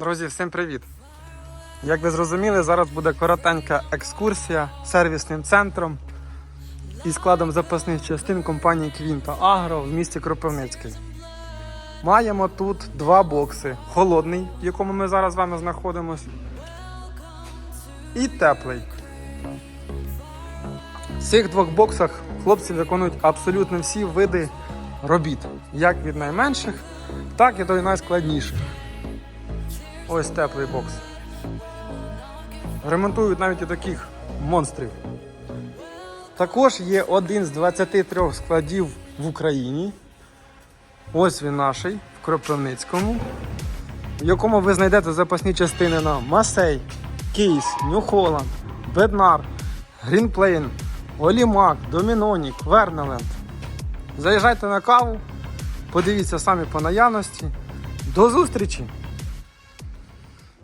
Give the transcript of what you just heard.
Друзі, всім привіт! Як ви зрозуміли, зараз буде коротенька екскурсія сервісним центром і складом запасних частин компанії Квінта Агро в місті Кропивницький. Маємо тут два бокси: холодний, в якому ми зараз з вами знаходимося, і теплий. В цих двох боксах хлопці виконують абсолютно всі види робіт, як від найменших, так і до найскладніших. Ось теплий бокс. Ремонтують навіть і таких монстрів. Також є один з 23 складів в Україні. Ось він наший в Кропивницькому, в якому ви знайдете запасні частини на Масей, Кейс, Нью Холланд, Беднар, Грінплейн, Олімак, Домінонік, Вернеленд. Заїжджайте на каву, подивіться самі по наявності. До зустрічі!